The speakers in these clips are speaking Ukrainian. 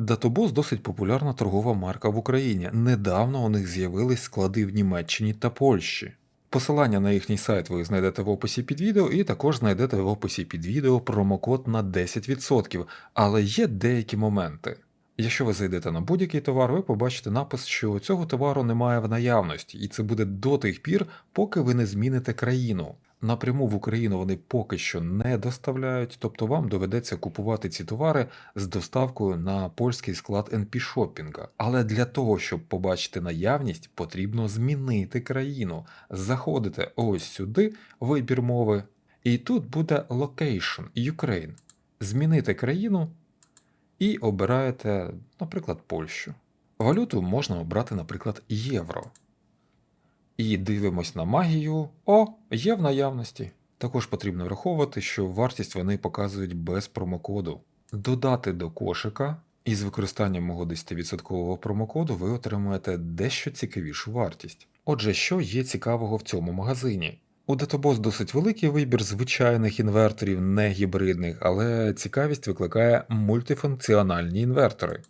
Databus досить популярна торгова марка в Україні. Недавно у них з'явились склади в Німеччині та Польщі. Посилання на їхній сайт ви знайдете в описі під відео, і також знайдете в описі під відео промокод на 10%. Але є деякі моменти. Якщо ви зайдете на будь-який товар, ви побачите напис, що цього товару немає в наявності, і це буде до тих пір, поки ви не зміните країну. Напряму в Україну вони поки що не доставляють, тобто вам доведеться купувати ці товари з доставкою на польський склад NP Shopping. Але для того, щоб побачити наявність, потрібно змінити країну. Заходите ось сюди, вибір мови, і тут буде Location Ukraine. Змінити країну і обираєте, наприклад, Польщу. Валюту можна обрати, наприклад, євро. І дивимось на магію. О, є в наявності. Також потрібно враховувати, що вартість вони показують без промокоду. Додати до кошика, і з використанням мого 10% промокоду ви отримаєте дещо цікавішу вартість. Отже, що є цікавого в цьому магазині? У Databos досить великий вибір звичайних інверторів, не гібридних, але цікавість викликає мультифункціональні інвертори.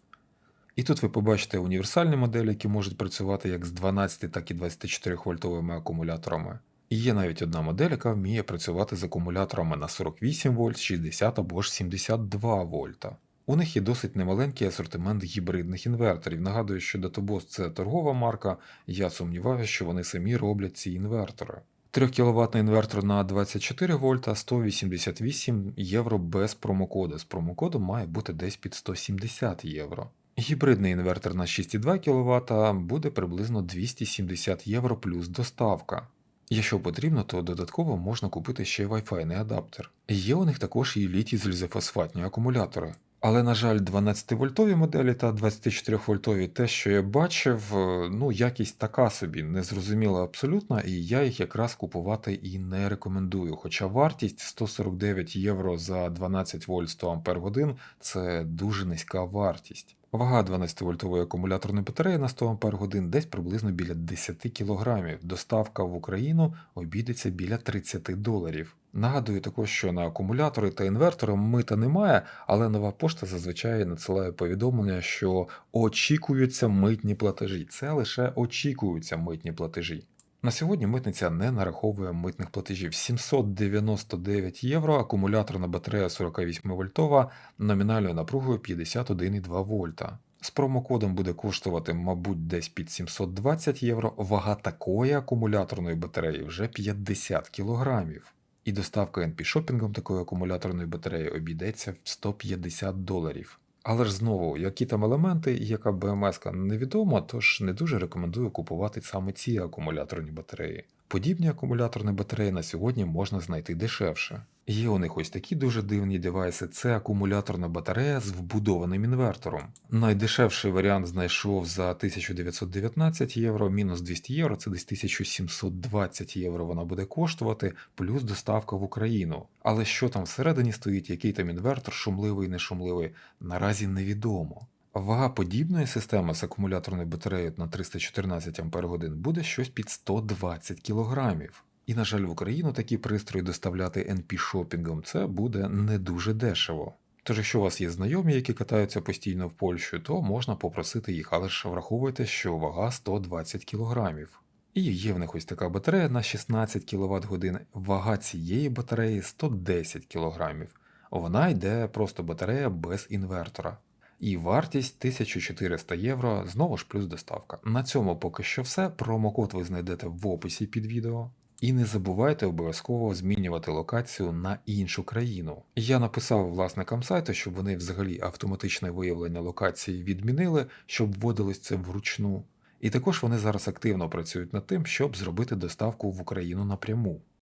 І тут ви побачите універсальні моделі, які можуть працювати як з 12, так і 24 вольтовими акумуляторами. І є навіть одна модель, яка вміє працювати з акумуляторами на 48 вольт, 60 або ж 72 вольта. У них є досить немаленький асортимент гібридних інверторів. Нагадую, що Databos – це торгова марка, я сумніваюся, що вони самі роблять ці інвертори. 3 кВт інвертор на 24 вольта 188 євро без промокоду. З промокодом має бути десь під 170 євро. Гібридний інвертор на 6,2 кВт буде приблизно 270 євро плюс доставка. Якщо потрібно, то додатково можна купити ще Wi-Fi адаптер. Є у них також і літій залізофосфатні акумулятори. Але, на жаль, 12-вольтові моделі та 24-вольтові, те, що я бачив, е, ну, якість така собі, незрозуміла абсолютно, і я їх якраз купувати і не рекомендую. Хоча вартість 149 євро за 12 вольт 100 Ампер годин це дуже низька вартість. Вага 12-вольтової акумуляторної батареї на 100 Ампер годин десь приблизно біля 10 кг. Доставка в Україну обійдеться біля 30 доларів. Нагадую також, що на акумулятори та інвертори мита немає, але нова пошта зазвичай надсилає повідомлення, що очікуються митні платежі. Це лише очікуються митні платежі. На сьогодні митниця не нараховує митних платежів 799 євро, акумуляторна батарея 48 вольтова, номінальною напругою 51,2 вольта. З промокодом буде коштувати, мабуть, десь під 720 євро. Вага такої акумуляторної батареї вже 50 кілограмів. І доставка NP шопінгом такої акумуляторної батареї обійдеться в 150 доларів. Але ж знову, які там елементи і яка БМС невідома, тож не дуже рекомендую купувати саме ці акумуляторні батареї. Подібні акумуляторні батареї на сьогодні можна знайти дешевше. Є у них ось такі дуже дивні девайси, це акумуляторна батарея з вбудованим інвертором. Найдешевший варіант знайшов за 1919 євро, мінус 200 євро, це десь 1720 євро вона буде коштувати, плюс доставка в Україну. Але що там всередині стоїть, який там інвертор, шумливий, не шумливий, наразі невідомо. Вага подібної системи з акумуляторною батареєю на 314 Ах буде щось під 120 кг. І, на жаль, в Україну такі пристрої доставляти NP шопінгом це буде не дуже дешево. Тож, якщо у вас є знайомі, які катаються постійно в Польщу, то можна попросити їх, але ж враховуйте, що вага 120 кг. І є в них ось така батарея на 16 кВт годин. Вага цієї батареї 110 кг. Вона йде просто батарея без інвертора. І вартість 1400 євро, знову ж плюс доставка. На цьому поки що все. Промокод ви знайдете в описі під відео. І не забувайте обов'язково змінювати локацію на іншу країну. Я написав власникам сайту, щоб вони взагалі автоматичне виявлення локації відмінили, щоб вводилось це вручну. І також вони зараз активно працюють над тим, щоб зробити доставку в Україну напряму.